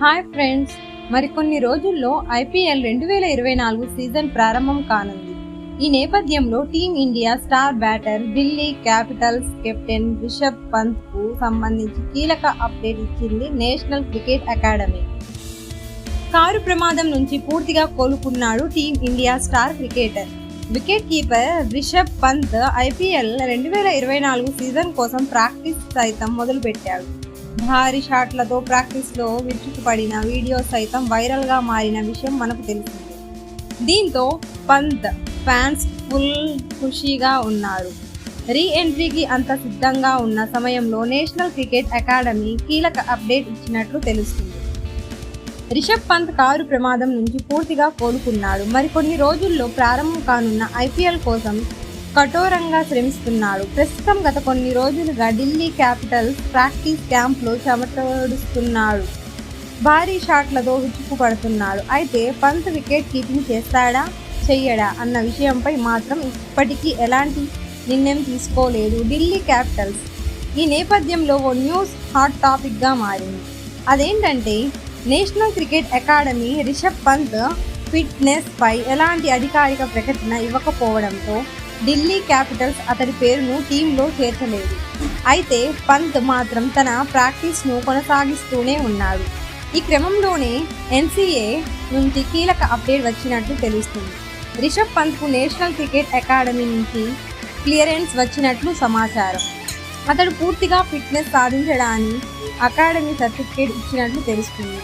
Hi friends. మరికొన్ని రోజుల్లో IPL రెండు వేల ఇరవై నాలుగు సీజన్ ప్రారంభం కానుంది. ఈ నేపథ్యంలో Team India star batter Delhi Capitals captain Rishabh పంత్కు సంబంధించి కీలక అప్డేట్ ఇచ్చింది నేషనల్ క్రికెట్ అకాడమీ. కారు ప్రమాదం నుంచి పూర్తిగా కోలుకున్నాడు Team India star cricketer. Wicket keeper Rishabh Pant IPL రెండు వేల ఇరవై నాలుగు సీజన్ కోసం ప్రాక్టీస్ సైతం మొదలుపెట్టాడు. భారీ షాట్లతో ప్రాక్టీస్లో విరుచుకుపడిన వీడియో సైతం వైరల్గా మారిన విషయం మనకు తెలిసింది. దీంతో పంత్ ఫ్యాన్స్ ఫుల్ ఖుషీగా ఉన్నారు. రీ ఎంట్రీకి అంత సిద్ధంగా ఉన్న సమయంలో నేషనల్ క్రికెట్ అకాడమీ కీలక అప్డేట్ ఇచ్చినట్లు తెలుస్తుంది. రిషబ్ పంత్ కారు ప్రమాదం నుంచి పూర్తిగా కోలుకున్నాడు. మరికొన్ని రోజుల్లో ప్రారంభం కానున్న ఐపీఎల్ కోసం కఠోరంగా శ్రమిస్తున్నాడు. ప్రస్తుతం గత కొన్ని రోజులుగా ఢిల్లీ క్యాపిటల్స్ ప్రాక్టీస్ క్యాంప్లో చెమటడుస్తున్నాడు. భారీ షాట్లతో విచ్చుకుపడుతున్నాడు అయితే పంత్ వికెట్ కీపింగ్ చేస్తాడా? చెయ్యడా? అన్న విషయంపై మాత్రం ఇప్పటికీ ఎలాంటి నిర్ణయం తీసుకోలేదు. ఢిల్లీ క్యాపిటల్స్ ఈ నేపథ్యంలో ఓ న్యూస్ హాట్ టాపిక్గా మారింది. అదేంటంటే National Cricket Academy Rishabh Pant ఫిట్నెస్పై ఎలాంటి అధికారిక ప్రకటన ఇవ్వకపోవడంతో ఢిల్లీ క్యాపిటల్స్ అతడి పేరును టీంలో చేర్చలేదు. అయితే పంత్ మాత్రం తన ప్రాక్టీస్ను కొనసాగిస్తూనే ఉన్నాడు. ఈ క్రమంలోనే ఎన్సీఏ నుంచి కీలక అప్డేట్ వచ్చినట్లు తెలుస్తుంది. రిషబ్ పంత్కు నేషనల్ క్రికెట్ అకాడమీ నుంచి క్లియరెన్స్ వచ్చినట్లు సమాచారం. అతడు పూర్తిగా ఫిట్నెస్ సాధించడానికి అకాడమీ సర్టిఫికేట్ ఇచ్చినట్లు తెలుస్తుంది.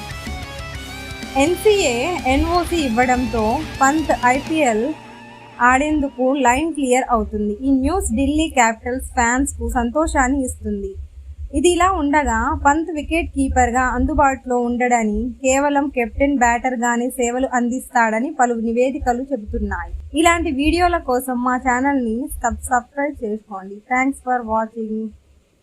ఎన్సీఏ ఎన్ఓసి ఇవ్వడంతో పంత్ ఐపీఎల్ ఆడేందుకు లైన్ క్లియర్ అవుతుంది. ఈ న్యూస్ ఢిల్లీ క్యాపిటల్స్ ఫ్యాన్స్కు సంతోషాన్ని ఇస్తుంది. ఇది ఇలా ఉండగా పంత్ వికెట్ కీపర్గా అందుబాటులో ఉండడని కేవలం కెప్టెన్ బ్యాటర్గానే సేవలు అందిస్తాడని పలు నివేదికలు చెబుతున్నాయి. ఇలాంటి వీడియోల కోసం మా ఛానల్ని సబ్ సబ్స్క్రైబ్ చేసుకోండి. Thanks for watching.